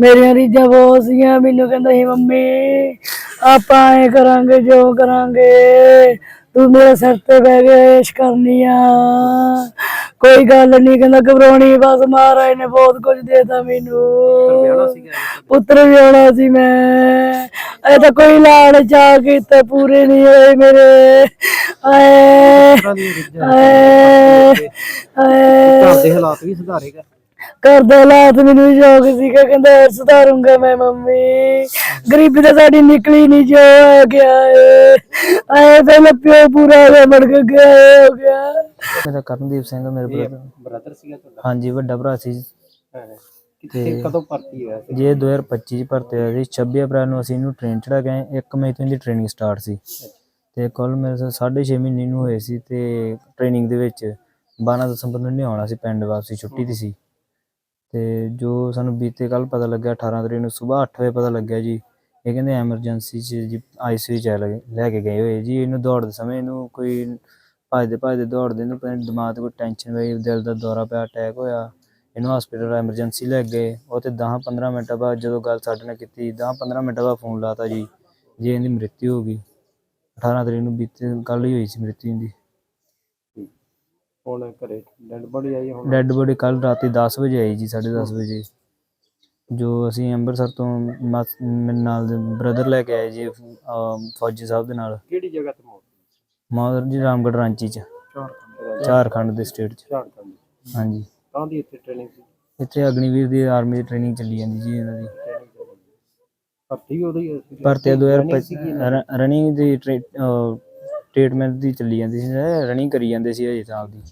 ਮੇਰੀਆਂ ਰੀਝਾਂ ਬਹੁਤ ਸੀਗੀਆਂ। ਮੈਨੂੰ ਕਹਿੰਦਾ ਸੀ ਮੰਮੀ ਆਪਾਂ ਐ ਕਰਾਂਗੇ ਜੋ ਕਰਾਂਗੇ ਤੂੰ ਮੇਰੇ ਸਿਰ ਤੇ ਬਹਿ ਕੇ ਐਸ਼ ਕਰਨੀ ਆ। ਕੋਈ ਗੱਲ ਨਹੀਂ ਕਹਿੰਦਾ ਘਬਰਾਉਣੀ ਬਸ ਮਹਾਰਾਜ ਨੇ ਬਹੁਤ ਕੁਝ ਦੇਤਾ ਮੈਨੂੰ। ਪੁੱਤਰ ਵੀ ਆਉਣਾ ਸੀ ਮੈਂ। ਇਹ ਤਾਂ ਕੋਈ ਲਾੜ ਚਾਹ ਕੀਤੇ ਪੂਰੇ ਨਹੀਂ ਹੋਏ ਮੇਰੇ। ਆਏ ਆਏ ਆਏ। ਘਰ ਦੇ ਹਾਲਾਤ ਵੀ ਸੁਧਾਰੇਗਾ। ਘਰ ਦੇ ਹਾਲਾਤ ਮੈਨੂੰ ਸ਼ੌਕ ਸੀਗਾ ਕਹਿੰਦਾ ਹੋਰ ਸੁਧਾਰੂੰਗਾ ਮੈਂ ਮੰਮੀ। ਗਰੀਬੀ ਤਾਂ ਸਾਡੀ ਨਿਕਲੀ ਨਹੀਂ ਜੋ ਆ ਗਿਆ ਏ। ਆਏ ਪਹਿਲਾਂ ਪਿਓ ਪੂਰਾ ਹੋ ਗਿਆ ਮੜ ਕੇ ਗਿਆ ਏ ਹੋ ਗਿਆ। ਮੇਰਾ ਕਰਨਦੀਪ ਸਿੰਘ ਮੇਰੇ ਬ੍ਰਦਰ ਬ੍ਰਦਰ ਸੀਗਾ ਤੁਹਾਡਾ? ਹਾਂਜੀ ਵੱਡਾ ਭਰਾ ਸੀ। ਹਾਂ। ਕਿੱਥੇ ਕਦੋਂ ਭਰਤੀ ਹੋਇਆ ਸੀ? ਜੇ 2025 ਚ ਭਰਤੀ ਹੋਇਆ ਸੀ। 26 ਅਪ੍ਰੈਲ ਨੂੰ ਅਸੀਂ ਇਹਨੂੰ ਟ੍ਰੇਨ ਚੜਾ ਗਏ 1 ਮਈ ਤੋਂ ਇਹਦੀ ਟ੍ਰੇਨਿੰਗ ਸਟਾਰਟ ਸੀ। ਤੇ ਕੁੱਲ ਮੇਰੇ ਤੋਂ 6.5 ਮਹੀਨੇ ਨੂੰ ਹੋਏ ਸੀ ਤੇ ਟ੍ਰੇਨਿੰਗ ਦੇ ਵਿੱਚ 12 ਦਸੰਬਰ ਨੂੰ ਨਹੀਂ ਆਉਣਾ ਸੀ ਪਿੰਡ ਵਾਪਸੀ ਛੁੱਟੀ ਦੀ ਸੀ। ਅਤੇ ਜੋ ਸਾਨੂੰ ਬੀਤੇ ਕੱਲ੍ਹ ਪਤਾ ਲੱਗਿਆ 18 ਤਰੀਕ ਨੂੰ ਸੁਬਾਹ ਅੱਠ ਵਜੇ ਪਤਾ ਲੱਗਿਆ ਜੀ, ਇਹ ਕਹਿੰਦੇ ਐਮਰਜੈਂਸੀ ਚ ਜੀ ਆਈ ਸੀ ਯੂ ਚ ਲੈ ਲੈ ਕੇ ਗਏ ਹੋਏ ਜੀ, ਇਹਨੂੰ ਦੌੜਦੇ ਸਮੇਂ ਇਹਨੂੰ ਕੋਈ ਭੱਜਦੇ ਭੱਜਦੇ ਦੌੜਦੇ ਨੂੰ ਪਤਾ ਨੀ ਦਿਮਾਗ ਤੇ ਕੋਈ ਟੈਨਸ਼ਨ ਪਈ, ਦਿਲ ਦਾ ਦੌਰਾ ਪਿਆ ਅਟੈਕ ਹੋਇਆ, ਇਹਨੂੰ ਹਸਪੀਟਲ ਐਮਰਜੈਂਸੀ ਲੈ ਗਏ, ਉਹ ਤੇ 10 15 ਮਿੰਟਾਂ ਬਾਅਦ ਜਦੋਂ ਗੱਲ ਸਾਡੇ ਨਾਲ ਕੀਤੀ 10 15 ਮਿੰਟਾਂ ਬਾਅਦ ਫੋਨ ਲਾਤਾ ਜੀ ਜੀ ਇਹਦੀ ਮ੍ਰਿਤਿੂ ਹੋ ਗਈ 18 ਤਰੀਕ ਨੂੰ ਬੀਤੇ, ਕੱਲ੍ਹ ਹੀ ਹੋਈ ਸੀ ਮ੍ਰਿਤਿੂ ਦੀ ਹੁਣ ਘਰੇ ਡੈਡ ਬੋਡੀ ਆਈ ਹੁਣ। ਡੈੱਡ ਬੋਡੀ ਕੱਲ ਰਾਤੀ 10 ਵਜੇ ਆਈ ਜੀ 10:30 ਵਜੇ। ਜੋ ਅਸੀਂ ਅੰਮ੍ਰਿਤਸਰ ਤੋਂ ਮਸ- ਮੇਰੇ ਨਾਲ ਦੇ ਬ੍ਰਦਰ ਲੈ ਕੇ ਆਏ ਜੀ ਅਹ ਫੌਜੀ ਸਾਹਿਬ ਦੇ ਨਾਲ। ਕਿਹੜੀ ਜਗ੍ਹਾ ਤੇ ਮੌਤ ਮਾਦਰ ਜੀ ਰਾਮਗੜ੍ਹ ਰਾਂਚੀ ਚ। ਝਾਰਖੰਡ। ਦੇ ਸਟੇਟ ਚ। ਝਾਰਖੰਡ। ਹਾਂਜੀ। ਤਾਂ ਦੀ ਇੱਥੇ ਟ੍ਰੇਨਿੰਗ ਸੀ? ਇੱਥੇ ਅਗਨੀਵੀਰ ਦੀ ਆਰਮੀ ਦੀ ਟ੍ਰੇਨਿੰਗ ਚੱਲੀ ਜਾਂਦੀ ਜੀ ਇਹਨਾਂ ਦੀ। ਭਰਤੀ ਵੀ ਉਦੋਂ ਹੀ ਹੋਈ ਸੀ ਭਰਤੀ 2025 ਰਨਿੰਗ ਦੀ। ਟ੍ਰੀਟਮੈਂਟ ਦੀ ਚੱਲੀ ਜਾਂਦੀ ਸੀ ਰਨਿੰਗ ਕਰੀ ਜਾਂਦੇ ਸੀ ਅਜੇ ਤਾਂ ਆਪਦੀ